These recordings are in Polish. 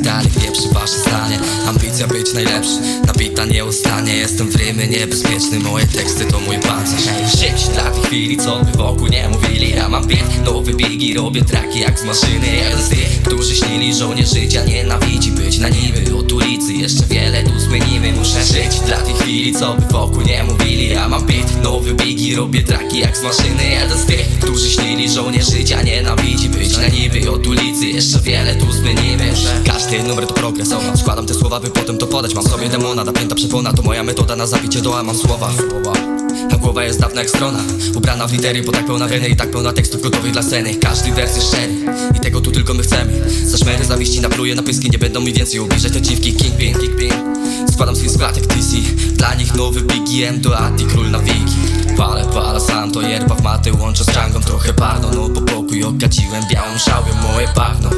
dalej pieprzy wasze stanie Ambicja być najlepszy, nabita nie ustanie. Jestem w rymy niebezpieczny, moje teksty to mój pancerz. Żyć dla tej chwili, co by wokół nie mówili. Ja mam bieg, nowe biegi, robię traki jak z maszyny. Jeden z tych, którzy śnili żołnierz życia Nienawidzi. Być na niby od ulicy Jeszcze wiele tu zmienimy, muszę żyć dla tej chwili, co by wokół nie mówili. Ja mam bit, nowy biegi, robię traki jak z maszyny. Jeden z tych, którzy śnili żołnierz życia Nienawidzi. Być Jeszcze wiele tu zmienimy Każdy numer to progres Składam te słowa, by potem to podać. Mam sobie demona, napięta przepona. To moja metoda na zabicie doła, mam słowa. A głowa jest dawna jak strona. Ubrana w litery, bo tak pełna weny I tak pełna tekstów gotowych dla sceny. Każdy wers jest szczery. I tego tu tylko my chcemy. Za szmery zawiści napluję na pyski Nie będą mi więcej ubliżać. Te dziwki Kingpin, Kingpin Składam swój skład jak TC Dla nich nowy BGM do Ati, król na wiki. Palę, palę sam, to yerba w maty Łączę z Django, trochę parno Pokój okadziłem białą szałwią Moje bagno.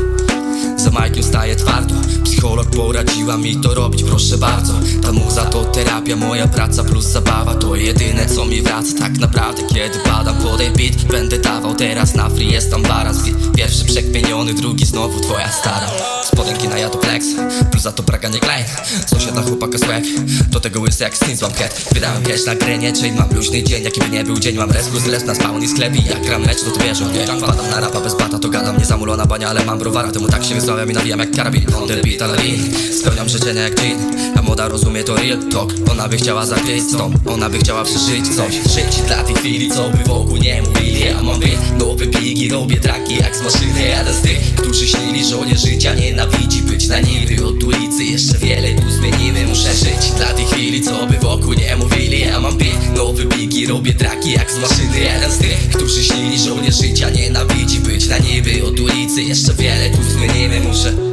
Za majkiem staję twardo Psycholog poradziła mi to robić, proszę bardzo. Ta muza to terapia, moja praca plus zabawa. To jedyne co mi wraca. Tak naprawdę Kiedy padam pod jej beat Będę dawał teraz na free, jest tam balans Pierwszy przekpieniony, drugi znowu twoja stara. Spodenki na jato flex, plus za to braga nie klein Sąsiada chłopaka swag, do tego łysy jak skin złam cat Wydałem cash na grę, nie mam luźny dzień. Jaki by nie był dzień, mam resku z les na spawn i sklepie Jak gram lecz, to tu wierzę, nie Wpadam na rapa bez bata, to gadam. Niezamulona bania, ale mam browara Temu tak się wysławiam i nawijam jak karabin. On ale lean Spełniam życzenia jak jean A moda rozumie to real talk. Ona by chciała zagryźć stąd Ona by chciała przeżyć coś. Żyć dla tej chwili, co by wokół nie mówili. Ja mam beat, nowe bigi, robię traki jak z maszyny. Jeden z tych, którzy śnili żonie życia Nienawidzi być na niby od ulicy Jeszcze wiele tu zmienimy. Muszę żyć dla tej chwili, co by wokół nie mówili. Ja mam beat, nowy bigi, robię traki jak z maszyny. Jeden z tych, którzy śnili żonie życia Nienawidzi być na niby. Od ulicy Jeszcze wiele tu zmienimy. Muszę